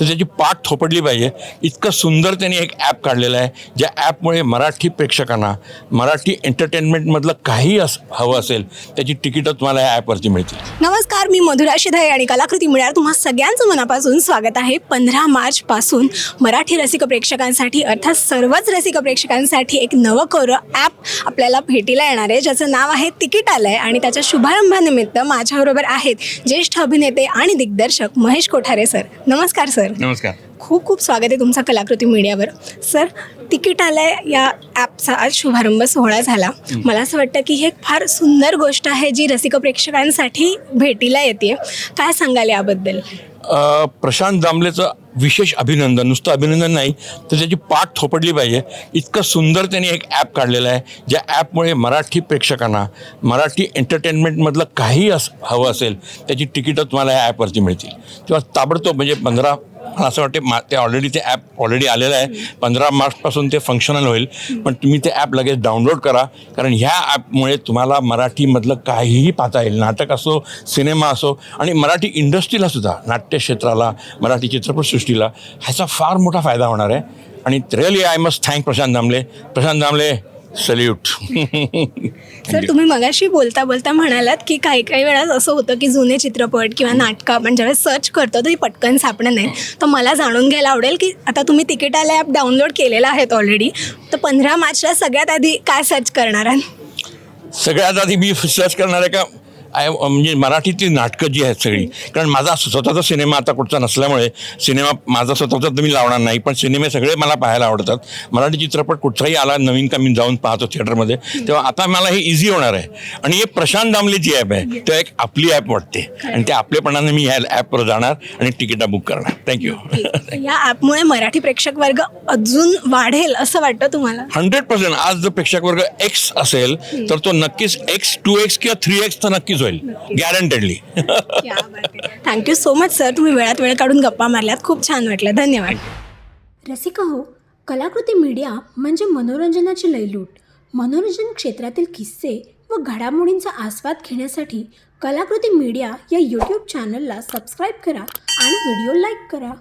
तर त्याची पाठ थोपडली पाहिजे. इतकं सुंदर त्यांनी एक ॲप काढलेलं आहे ज्या ॲपमुळे मराठी प्रेक्षकांना मराठी एंटरटेनमेंटमधलं काही अस हवं असेल त्याची तिकीटं तुम्हाला या ॲपवरती मिळतील. नमस्कार मी मधुरा शिधाई आणि कलाकृती मिळणार तुम्हा सगळ्यांचं मनापासून स्वागत आहे. पंधरा मार्चपासून मराठी रसिक प्रेक्षकांसाठी अर्थात सर्वच रसिक प्रेक्षकांसाठी एक नवं कोरं ॲप आपल्याला भेटीला येणार आहे. ज्याचं नाव आहे तिकीट आलंय आणि त्याच्या शुभारंभानिमित्त माझ्याबरोबर आहेत ज्येष्ठ अभिनेते आणि दिग्दर्शक महेश कोठारे सर. नमस्कार. सर. नमस्कार. खूप खूप स्वागत आहे तुमचं कलाकृती मीडियावर. सर तिकीट आलंय या ॲपचा आज शुभारंभ सोहळा झाला. मला असं वाटतं की हे एक फार सुंदर गोष्ट आहे जी रसिक प्रेक्षकांसाठी भेटीला येते काय सांगाल याबद्दल? प्रशांत दामलेचं विशेष अभिनंदन नुसतं अभिनंदन नाही तर त्याची पाठ थोपडली पाहिजे. इतकं सुंदर त्यांनी एक ॲप काढलेलं आहे ज्या ॲपमुळे मराठी प्रेक्षकांना मराठी एंटरटेनमेंटमधलं काही अस हवं असेल त्याची तिकीटं तुम्हाला या ॲपवरती मिळतील. किंवा ताबडतोब म्हणजे पंधरा मला असं वाटते मा ते ऑलरेडी ते ॲप ऑलरेडी आलेलं आहे. पंधरा मार्चपासून ते फंक्शनल होईल. पण तुम्ही ते ॲप लगेच डाउनलोड करा. कारण ह्या ॲपमुळे तुम्हाला मराठीमधलं काहीही पाहता येईल. नाटक असो सिनेमा असो आणि मराठी इंडस्ट्रीला सुद्धा नाट्यक्षेत्राला मराठी चित्रपटसृष्टीला ह्याचा फार मोठा फायदा होणार आहे. आणि really I must thank Prashant Damle. Prashant Damle salute. Sir तुम्ही मगाशी बोलता बोलता म्हणालात की काही काही वेळा असं होतं की जुने चित्रपट किंवा नाटकं आपण ज्यावेळेस सर्च करतो तर ती पटकन सापडत नाही. तर मला जाणून घ्यायला आवडेल की आता तुम्ही तिकीट आलं ॲप डाउनलोड केलेलं आहेत ऑलरेडी तर पंधरा मार्चला सगळ्यात आधी काय सर्च करणार आहात? सगळ्यात आधी मी सर्च करणार आहे का? आय म्हणजे मराठीतली नाटकं जी आहेत सगळी. कारण माझा स्वतःचा सिनेमा आता कुठचा नसल्यामुळे सिनेमा माझा स्वतःचा तर मी लावणार नाही पण सिनेमे सगळे मला पाहायला आवडतात. मराठी चित्रपट कुठचाही आला नवीन का मी जाऊन पाहतो थिएटरमध्ये तेव्हा आता मला हे इझी होणार आहे. आणि हे प्रशांत दामलेची ॲप आहे. ते एक आपली ॲप वाटते. आणि त्या आपलेपणाने मी ह्या ॲपवर जाणार आणि तिकीटा बुक करणार. थँक्यू या ॲपमुळे मराठी प्रेक्षक वर्ग अजून वाढेल असं वाटतं तुम्हाला? हंड्रेड पर्सेंट आज जर प्रेक्षक वर्ग एक्स असेल तर तो नक्कीच एक्स टू एक्स किंवा थ्री एक्स तर नक्कीच होईल. Guaranteedly thank you so much sir तुम्ही वेळात वेळ काढून गप्पा मारल्यात. खूप छान वाटलं. धन्यवाद. रसिका हो कलाकृती मीडिया म्हणजे मनोरंजनाची लयलूट. मनोरंजन क्षेत्रातील किस्से व घडामोडींचा आस्वाद घेण्यासाठी कलाकृती मीडिया या यूट्यूब चॅनलला सबस्क्राईब करा आणि व्हिडिओ लाईक करा.